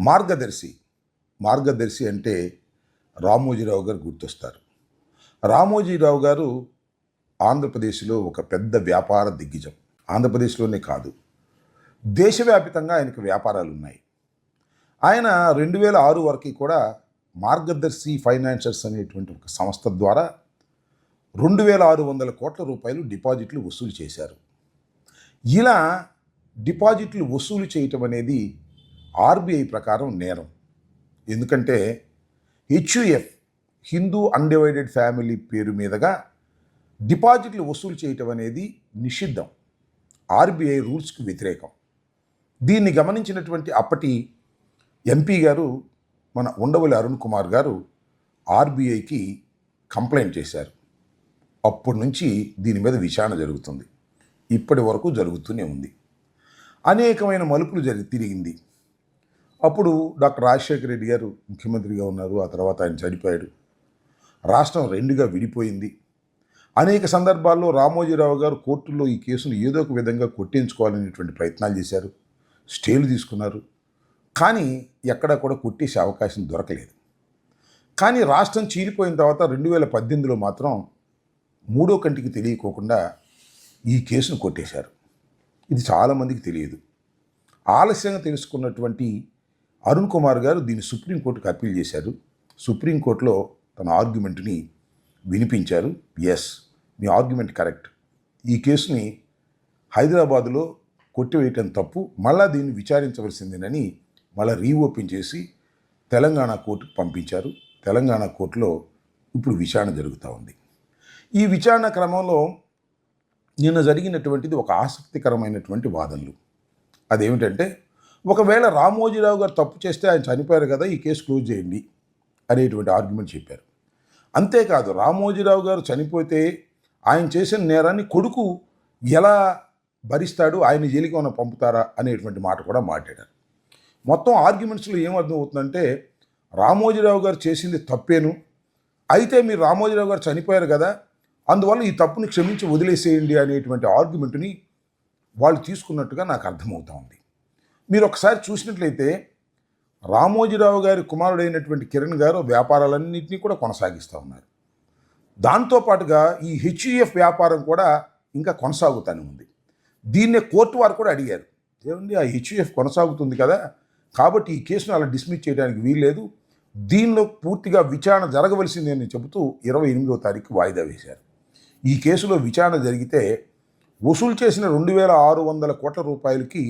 మార్గదర్శి. మార్గదర్శి అంటే రామోజీరావు గారు గుర్తొస్తారు. రామోజీరావు గారు ఆంధ్రప్రదేశ్లో ఒక పెద్ద వ్యాపార దిగ్గజం. ఆంధ్రప్రదేశ్లోనే కాదు. దేశవ్యాపితంగా ఆయనకు వ్యాపారాలు ఉన్నాయి ఆయన రెండు వేల ఆరు వరకు కూడా మార్గదర్శి ఫైనాన్షియర్స్ అనేటువంటి ఒక సంస్థ ద్వారా రెండు వేల ఆరు వందల కోట్ల రూపాయలు డిపాజిట్లు వసూలు చేశారు. ఇలా డిపాజిట్లు వసూలు చేయటం అనేది ఆర్బీఐ ప్రకారం నేరం. ఎందుకంటే హెచ్యుఎఫ్ హిందూ అన్డివైడెడ్ ఫ్యామిలీ పేరు మీదుగా డిపాజిట్లు వసూలు చేయటం అనేది నిషిద్ధం. ఆర్బీఐ రూల్స్కి వ్యతిరేకం. దీన్ని గమనించినటువంటి అప్పటి ఎంపీ గారు మన ఉండవల్లి అరుణ్ కుమార్ గారు ఆర్బీఐకి కంప్లైంట్ చేశారు. అప్పటి నుంచి దీని మీద విచారణ జరుగుతుంది. ఇప్పటి వరకు జరుగుతూనే ఉంది. అనేకమైన మలుపులు జరిగి తిరిగింది. అప్పుడు డాక్టర్ రాజశేఖర రెడ్డి గారు ముఖ్యమంత్రిగా ఉన్నారు ఆ తర్వాత ఆయన చనిపోయాడు. రాష్ట్రం రెండుగా విడిపోయింది. అనేక సందర్భాల్లో రామోజీరావు గారు కోర్టుల్లో ఈ కేసును ఏదో ఒక విధంగా కొట్టించుకోవాలనేటువంటి ప్రయత్నాలు చేశారు స్టేలు తీసుకున్నారు. కానీ ఎక్కడా కూడా కొట్టేసే అవకాశం దొరకలేదు. కానీ రాష్ట్రం చీలిపోయిన తర్వాత రెండు వేల పద్దెనిమిదిలో మాత్రం మూడో కంటికి తెలియకోకుండా ఈ కేసును కొట్టేశారు. ఇది చాలామందికి తెలియదు. ఆలస్యంగా తెలుసుకున్నటువంటి అరుణ్ కుమార్ గారు దీన్ని సుప్రీంకోర్టుకు అప్పీల్ చేశారు. సుప్రీంకోర్టులో తన ఆర్గ్యుమెంట్ని వినిపించారు. ఎస్ మీ ఆర్గ్యుమెంట్ కరెక్ట్. ఈ కేసుని హైదరాబాదులో కొట్టివేయటం తప్పు. మళ్ళా దీన్ని విచారించవలసిందేనని మళ్ళీ రీఓపెన్ చేసి తెలంగాణ కోర్టుకు పంపించారు. తెలంగాణ కోర్టులో ఇప్పుడు విచారణ జరుగుతూ ఉంది. ఈ విచారణ క్రమంలో నిన్న జరిగినటువంటిది ఒక ఆసక్తికరమైనటువంటి వాదనలు. అదేమిటంటే ఒకవేళ రామోజీరావు గారు తప్పు చేస్తే ఆయన చనిపోయారు కదా ఈ కేసు క్లోజ్ చేయండి అనేటువంటి ఆర్గ్యుమెంట్ చెప్పారు. అంతేకాదు రామోజీరావు గారు చనిపోతే ఆయన చేసిన నేరాన్ని కొడుకు ఎలా భరిస్తాడు ఆయన జైలుకి ఉన్న పంపుతారా అనేటువంటి మాట కూడా మాట్లాడారు. మొత్తం ఆర్గ్యుమెంట్స్లో ఏమర్థం అవుతుందంటే రామోజీరావు గారు చేసింది తప్పేను అయితే మీరు రామోజీరావు గారు చనిపోయారు కదా అందువల్ల ఈ తప్పుని క్షమించి వదిలేసేయండి అనేటువంటి ఆర్గ్యుమెంట్ని వాళ్ళు తీసుకున్నట్టుగా నాకు అర్థమవుతా ఉంది. మీరు ఒకసారి చూసినట్లయితే రామోజీరావు గారి కుమారుడైనటువంటి కిరణ్ గారు వ్యాపారాలన్నింటినీ కూడా కొనసాగిస్తూ ఉన్నారు. దాంతోపాటుగా ఈ హెచ్యుఎఫ్ వ్యాపారం కూడా ఇంకా కొనసాగుతూనే ఉంది. దీన్నే కోర్టు వారు కూడా అడిగారు. ఏమండి ఆ హెచ్యుఎఫ్ కొనసాగుతుంది కదా కాబట్టి ఈ కేసును అలా డిస్మిస్ చేయడానికి వీల్లేదు. దీనిలో పూర్తిగా విచారణ జరగవలసిందే అని చెబుతూ ఇరవై ఎనిమిదో తారీఖు వాయిదా వేశారు. ఈ కేసులో విచారణ జరిగితే వసూలు చేసిన రెండు వేల ఆరు వందల కోట్ల రూపాయలకి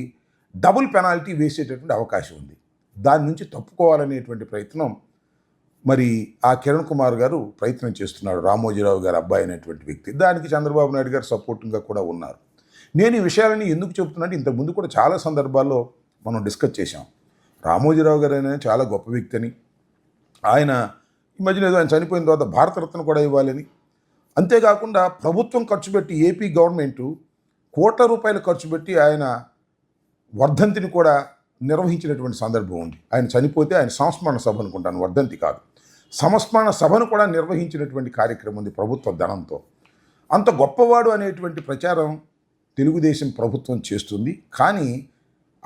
డబుల్ పెనాల్టీ వేసేటటువంటి అవకాశం ఉంది. దాని నుంచి తప్పుకోవాలనేటువంటి ప్రయత్నం మరి ఆ కిరణ్ కుమార్ గారు ప్రయత్నం చేస్తున్నాడు రామోజీరావు గారు అబ్బాయి అనేటువంటి వ్యక్తి. దానికి చంద్రబాబు నాయుడు గారు సపోర్టింగ్గా కూడా ఉన్నారు. నేను ఈ విషయాలని ఎందుకు చెబుతున్నానంటే ఇంతకుముందు కూడా చాలా సందర్భాల్లో మనం డిస్కస్ చేశాం. రామోజీరావు గారు అనేది చాలా గొప్ప వ్యక్తి అని. ఆయన ఈ మధ్యన ఏదో ఆయన చనిపోయిన తర్వాత భారతరత్న కూడా ఇవ్వాలని. అంతేకాకుండా ప్రభుత్వం ఖర్చు పెట్టి ఏపీ గవర్నమెంటు కోట్ల రూపాయలు ఖర్చు పెట్టి ఆయన వర్ధంతిని కూడా నిర్వహించినటువంటి సందర్భం ఉంది. ఆయన చనిపోతే ఆయన సంస్మరణ సభ అనుకుంటాను. వర్ధంతి కాదు. సంస్మరణ సభను కూడా నిర్వహించినటువంటి కార్యక్రమం ఉంది ప్రభుత్వ ధనంతో. అంత గొప్పవాడు అనేటువంటి ప్రచారం తెలుగుదేశం ప్రభుత్వం చేస్తుంది. కానీ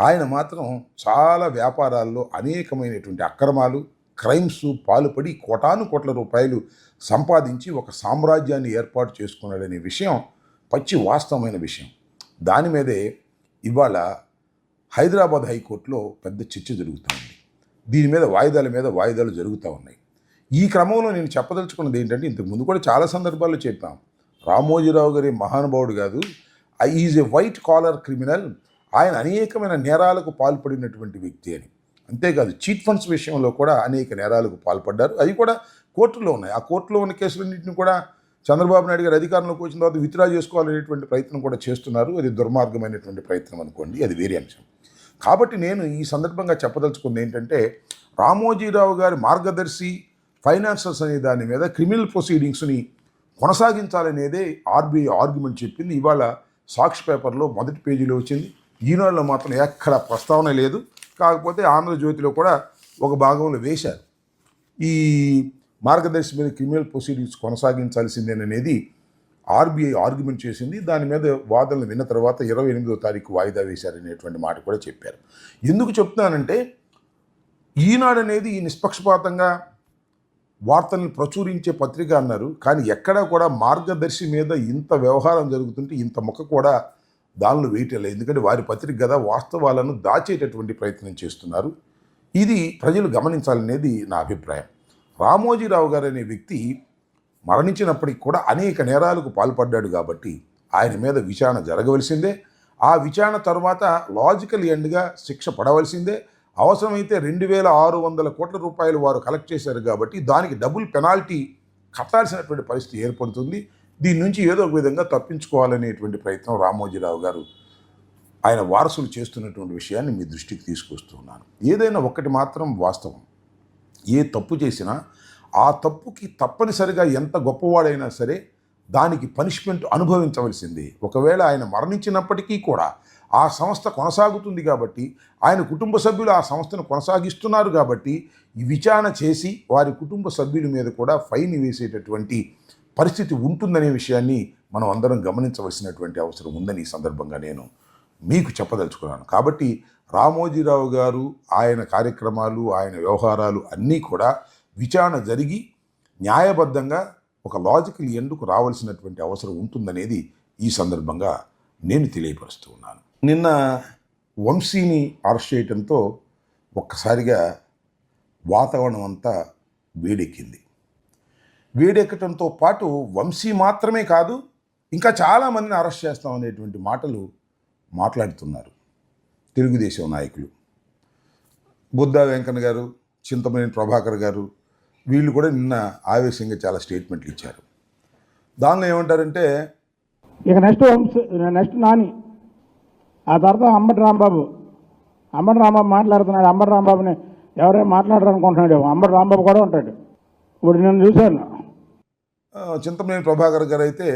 ఆయన మాత్రం చాలా వ్యాపారాల్లో అనేకమైనటువంటి అక్రమాలు క్రైమ్స్ పాల్పడి కోటాను కోట్ల రూపాయలు సంపాదించి ఒక సామ్రాజ్యాన్ని ఏర్పాటు చేసుకున్నాడనే విషయం పచ్చి వాస్తవమైన విషయం. దాని మీదే ఇవాళ హైదరాబాద్ హైకోర్టులో పెద్ద చర్చ జరుగుతుంది. దీని మీద వాయిదాల మీద వాయిదాలు జరుగుతూ ఉన్నాయి. ఈ క్రమంలో నేను చెప్పదలుచుకున్నది ఏంటంటే ఇంతకు ముందు కూడా చాలా సందర్భాల్లో చెప్పాం. రామోజీరావు గారి మహానుభావుడు కాదు is a white collar criminal ఆయన అనేకమైన నేరాలకు పాల్పడినటువంటి వ్యక్తి అని. అంతేకాదు చీట్ ఫండ్స్ విషయంలో కూడా అనేక నేరాలకు పాల్పడ్డారు. అవి కూడా కోర్టులో ఉన్నాయి. ఆ కోర్టులో ఉన్న కేసులన్నింటిని కూడా చంద్రబాబు నాయుడు గారు అధికారంలోకి వచ్చిన తర్వాత విత్డ్రా చేసుకోవాలనేటువంటి ప్రయత్నం కూడా చేస్తున్నారు. అది దుర్మార్గమైనటువంటి ప్రయత్నం అనుకోండి అది వేరే అంశం. కాబట్టి నేను ఈ సందర్భంగా చెప్పదలుచుకుంది ఏంటంటే రామోజీరావు గారి మార్గదర్శి ఫైనాన్సర్స్ అనే దాని మీద క్రిమినల్ ప్రొసీడింగ్స్ని కొనసాగించాలనేదే ఆర్బీఐ ఆర్గ్యుమెంట్ చెప్పింది. ఇవాళ సాక్షి పేపర్లో మొదటి పేజీలో వచ్చింది. ఈనాడులో మాత్రం ఎక్కడ ప్రస్తావన లేదు. కాకపోతే ఆంధ్రజ్యోతిలో కూడా ఒక భాగంలో వేశారు. ఈ మార్గదర్శి మీద క్రిమినల్ ప్రొసీడింగ్స్ కొనసాగించాల్సిందేననేది ఆర్బీఐ ఆర్గ్యుమెంట్ చేసింది. దాని మీద వాదనలు విన్న తర్వాత ఇరవై ఎనిమిదో తారీఖు వాయిదా వేశారనేటువంటి మాట కూడా చెప్పారు. ఎందుకు చెప్తున్నానంటే ఈనాడు అనేది ఈ నిష్పక్షపాతంగా వార్తలను ప్రచురించే పత్రిక అన్నారు. కానీ ఎక్కడా కూడా మార్గదర్శి మీద ఇంత వ్యవహారం జరుగుతుంటే ఇంత మొక్క కూడా దానిలో వేయటం లేదు. ఎందుకంటే వారి పత్రిక కదా వాస్తవాలను దాచేటటువంటి ప్రయత్నం చేస్తున్నారు. ఇది ప్రజలు గమనించాలనేది నా అభిప్రాయం. రామోజీరావు గారు అనే వ్యక్తి మరణించినప్పటికీ కూడా అనేక నేరాలకు పాల్పడ్డాడు కాబట్టి ఆయన మీద విచారణ జరగవలసిందే. ఆ విచారణ తర్వాత లాజికల్ ఎండ్గా శిక్ష పడవలసిందే. అవసరమైతే రెండు వేల ఆరు వందల కోట్ల రూపాయలు వారు కలెక్ట్ చేశారు కాబట్టి దానికి డబుల్ పెనాల్టీ కట్టాల్సినటువంటి పరిస్థితి ఏర్పడుతుంది. దీని నుంచి ఏదో ఒక విధంగా తప్పించుకోవాలనేటువంటి ప్రయత్నం రామోజీరావు గారు ఆయన వారసులు చేస్తున్నటువంటి విషయాన్ని మీ దృష్టికి తీసుకొస్తున్నాను. ఏదైనా ఒక్కటి మాత్రం వాస్తవం. ఏ తప్పు చేసినా ఆ తప్పుకి తప్పనిసరిగా ఎంత గొప్పవాడైనా సరే దానికి పనిష్మెంట్ అనుభవించవలసింది. ఒకవేళ ఆయన మరణించినప్పటికీ కూడా ఆ సంస్థ కొనసాగుతుంది కాబట్టి ఆయన కుటుంబ సభ్యులు ఆ సంస్థను కొనసాగిస్తున్నారు కాబట్టి ఈ విచారణ చేసి వారి కుటుంబ సభ్యుల మీద కూడా ఫైన్ వేసేటటువంటి పరిస్థితి ఉంటుందనే విషయాన్ని మనం అందరం గమనించవలసినటువంటి అవసరం ఉందని ఈ సందర్భంగా నేను మీకు చెప్పదలుచుకున్నాను. కాబట్టి రామోజీరావు గారు ఆయన కార్యక్రమాలు ఆయన వ్యవహారాలు అన్నీ కూడా విచారణ జరిగి న్యాయబద్ధంగా ఒక లాజికల్ ఎందుకు రావాల్సినటువంటి అవసరం ఉంటుందనేది ఈ సందర్భంగా నేను తెలియపరుస్తూ ఉన్నాను. నిన్న వంశీని అరెస్ట్ చేయడంతో ఒక్కసారిగా వాతావరణం అంతా వేడెక్కింది. వేడెక్కడంతో పాటు వంశీ మాత్రమే కాదు ఇంకా చాలామందిని అరెస్ట్ చేస్తాం అనేటువంటి మాటలు మాట్లాడుతున్నారు తెలుగుదేశం నాయకులు. బుద్ధా వెంకన్న గారు చింతమనేని ప్రభాకర్ గారు వీళ్ళు కూడా నిన్న ఆవేశంగా చాలా స్టేట్మెంట్లు ఇచ్చారు. దానిలో ఏమంటారంటే ఇక నెక్స్ట్ నెక్స్ట్ నాని ఆ తర్వాత అంబటి రాంబాబు. అంబటి రాంబాబు మాట్లాడుతున్నాడు. అంబటి రాంబాబుని ఎవరైనా మాట్లాడరు అనుకుంటున్నాడు అంబటి రాంబాబు కూడా ఉంటాడు. ఇప్పుడు నేను చూశాను. చింతమనేని ప్రభాకర్ గారు అయితే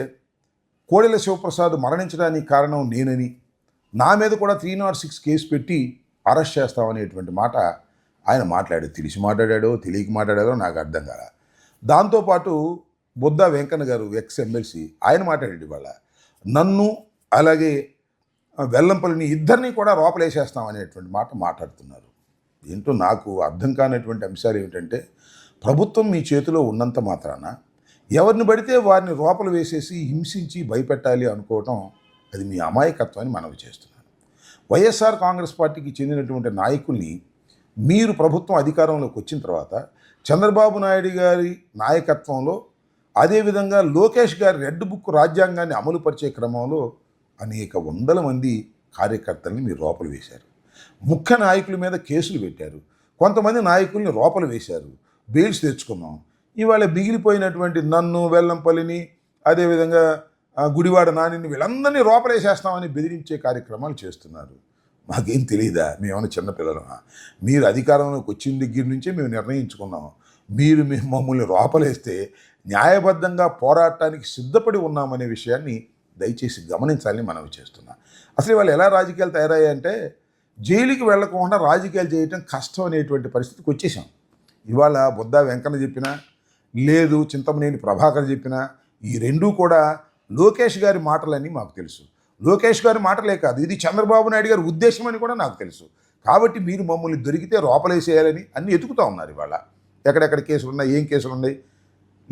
కోడెల శివప్రసాద్ మరణించడానికి కారణం నేనని నా మీద కూడా త్రీ నాట్ సిక్స్ కేసు పెట్టి అరెస్ట్ చేస్తామనేటువంటి మాట ఆయన మాట్లాడాడు తెలిసి మాట్లాడాడో తెలియక మాట్లాడాడో నాకు అర్థం కాల. దాంతోపాటు బుద్ధ వెంకన్న గారు ఎక్స్ ఎమ్మెల్సీ ఆయన మాట్లాడాడు ఇవాళ. నన్ను అలాగే వెల్లంపల్లిని ఇద్దరిని కూడా రోపలేసేస్తాం అనేటువంటి మాట మాట్లాడుతున్నారు. ఏంటో నాకు అర్థం కానటువంటి అంశాలు ఏమిటంటే ప్రభుత్వం మీ చేతిలో ఉన్నంత మాత్రాన ఎవరిని పడితే వారిని లోపల వేసేసి హింసించి భయపెట్టాలి అనుకోవటం అది మీ అమాయకత్వాన్ని మనవి చేస్తున్నాను వైఎస్ఆర్ కాంగ్రెస్ పార్టీకి చెందినటువంటి నాయకుల్ని మీరు ప్రభుత్వం అధికారంలోకి వచ్చిన తర్వాత చంద్రబాబు నాయుడు గారి నాయకత్వంలో అదేవిధంగా లోకేష్ గారి రెడ్ బుక్ రాజ్యాంగాన్ని అమలుపరిచే క్రమంలో అనేక వందల మంది కార్యకర్తల్ని మీరు లోపల వేశారు. ముఖ్య నాయకుల మీద కేసులు పెట్టారు. కొంతమంది నాయకుల్ని లోపల వేశారు. బెయిల్స్ తెచ్చుకున్నాం. ఇవాళ మిగిలిపోయినటువంటి నన్ను వెల్లంపల్లిని అదేవిధంగా గుడివాడ నానిని వీళ్ళందరినీ లోపలేసేస్తామని బెదిరించే కార్యక్రమాలు చేస్తున్నారు. మాకేం తెలియదా మేమేమైనా చిన్నపిల్లలమా మీరు అధికారంలోకి వచ్చిన దగ్గర నుంచే మేము నిర్ణయించుకున్నాం. మీరు మేము మమ్మల్ని లోపలేస్తే న్యాయబద్ధంగా పోరాటానికి సిద్ధపడి ఉన్నామనే విషయాన్ని దయచేసి గమనించాలని మనవి చేస్తున్నా. అసలు వాళ్ళు ఎలా రాజకీయాలు తయారయ్యాయంటే జైలుకి వెళ్ళకుండా రాజకీయాలు చేయటం కష్టం అనేటువంటి పరిస్థితికి వచ్చేసాం. ఇవాళ బుద్ధ వెంకన్న చెప్పినా లేదు చింతమనేని ప్రభాకర్ చెప్పినా ఈ రెండూ కూడా లోకేష్ గారి మాటలని మాకు తెలుసు. లోకేష్ గారి మాటలే కాదు. ఇది చంద్రబాబు నాయుడు గారి ఉద్దేశం అని కూడా నాకు తెలుసు. కాబట్టి మీరు మమ్మల్ని దొరికితే లోపలేసేయాలని అన్ని ఎతుకుతా ఉన్నారు ఇవాళ. ఎక్కడెక్కడ కేసులు ఉన్నాయి ఏం కేసులు ఉన్నాయి?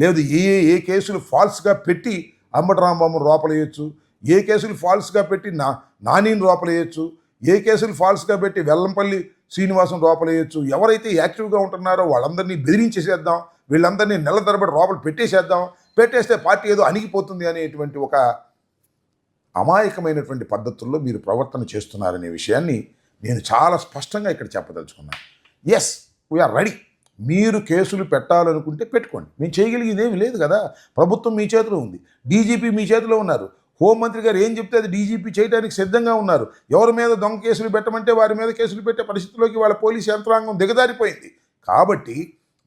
లేదు ఏ ఏ కేసులు ఫాల్స్గా పెట్టి అంబటి రాంబాబు ఏ కేసులు ఫాల్స్గా పెట్టి నా నానీని లోపలేయచ్చు ఏ కేసులు ఫాల్స్గా పెట్టి వెల్లంపల్లి శ్రీనివాసం లోపలేయచ్చు ఎవరైతే యాక్టివ్గా ఉంటున్నారో వాళ్ళందరినీ బెదిరించేసేద్దాం. వీళ్ళందరినీ నెల తరబడి లోపల పెట్టేసేద్దాం. పెట్టేస్తే పార్టీ ఏదో అణిగిపోతుంది అనేటువంటి ఒక అమాయకమైనటువంటి పద్ధతుల్లో మీరు ప్రవర్తన చేస్తున్నారనే విషయాన్ని నేను చాలా స్పష్టంగా ఇక్కడ చెప్పదలుచుకున్నాను. ఎస్ వీఆర్ రెడీ మీరు కేసులు పెట్టాలనుకుంటే పెట్టుకోండి. మేము చేయగలిగేది ఏమీ లేదు కదా. ప్రభుత్వం మీ చేతిలో ఉంది. డీజీపీ మీ చేతిలో ఉన్నారు. హోంమంత్రి గారు ఏం చెప్తే అది డీజీపీ చేయడానికి సిద్ధంగా ఉన్నారు. ఎవరి మీద దొంగ కేసులు పెట్టమంటే వారి మీద కేసులు పెట్టే పరిస్థితిలోకి వాళ్ళ పోలీసు యంత్రాంగం దిగదారిపోయింది కాబట్టి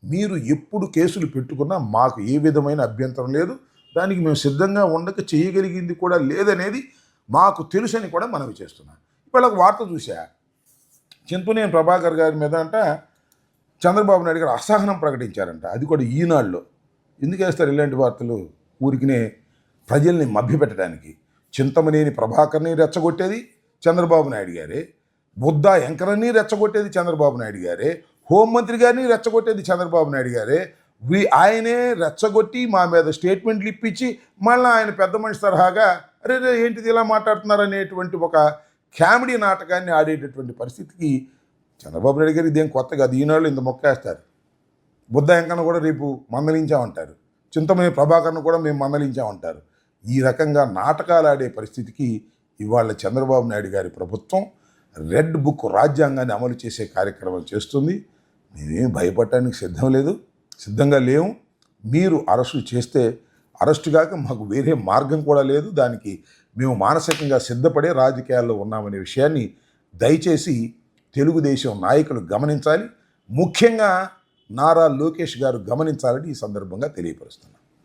మీరు ఎప్పుడు కేసులు పెట్టుకున్నా మాకు ఏ విధమైన అభ్యంతరం లేదు. దానికి మేము సిద్ధంగా ఉండక చేయగలిగింది కూడా లేదనేది మాకు తెలుసని కూడా మనవి చేస్తున్నాను ఇవాళ ఒక వార్త చూసా చింతనేని ప్రభాకర్ గారి మీద అంట చంద్రబాబు నాయుడు గారు అసహనం ప్రకటించారంట. అది కూడా ఈనాడులో. ఎందుకు వేస్తారు ఇలాంటి వార్తలు? ఊరికినే ప్రజల్ని మభ్యపెట్టడానికి. చింతమనేని ప్రభాకర్ని రెచ్చగొట్టేది చంద్రబాబు నాయుడు గారే. బుద్ధ ఎంకరని రెచ్చగొట్టేది చంద్రబాబు నాయుడు గారే. హోంమంత్రి గారిని రెచ్చగొట్టేది చంద్రబాబు నాయుడు గారే. వీ ఆయనే రెచ్చగొట్టి మా మీద స్టేట్మెంట్లు ఇప్పించి మళ్ళీ ఆయన పెద్ద మనిషి తరహాగా అరే రే ఏంటిది ఇలా మాట్లాడుతున్నారు? అనేటువంటి ఒక కామెడీ నాటకాన్ని ఆడేటటువంటి పరిస్థితికి చంద్రబాబు నాయుడు గారు ఇదేం కొత్త కాదు. ఈనాళ్ళు ఇంత మొక్కేస్తారు. బుద్ధ ఎంకన్న కూడా రేపు మందలించామంటారు. చింతమనే ప్రభాకర్ను కూడా మేము మందలించామంటారు. ఈ రకంగా నాటకాలు ఆడే పరిస్థితికి ఇవాళ చంద్రబాబు నాయుడు గారి ప్రభుత్వం రెడ్ బుక్ రాజ్యాంగాన్ని అమలు చేసే కార్యక్రమం చేస్తుంది. మేమేం భయపడటానికి సిద్ధం లేదు. సిద్ధంగా లేవు. మీరు అరెస్టు చేస్తే అరెస్టు కాక మాకు వేరే మార్గం కూడా లేదు. దానికి మేము మానసికంగా సిద్ధపడే రాజకీయాల్లో ఉన్నామనే విషయాన్ని దయచేసి తెలుగుదేశం నాయకులు గమనించాలి. ముఖ్యంగా నారా లోకేష్ గారు గమనించాలని ఈ సందర్భంగా తెలియపరుస్తున్నాను.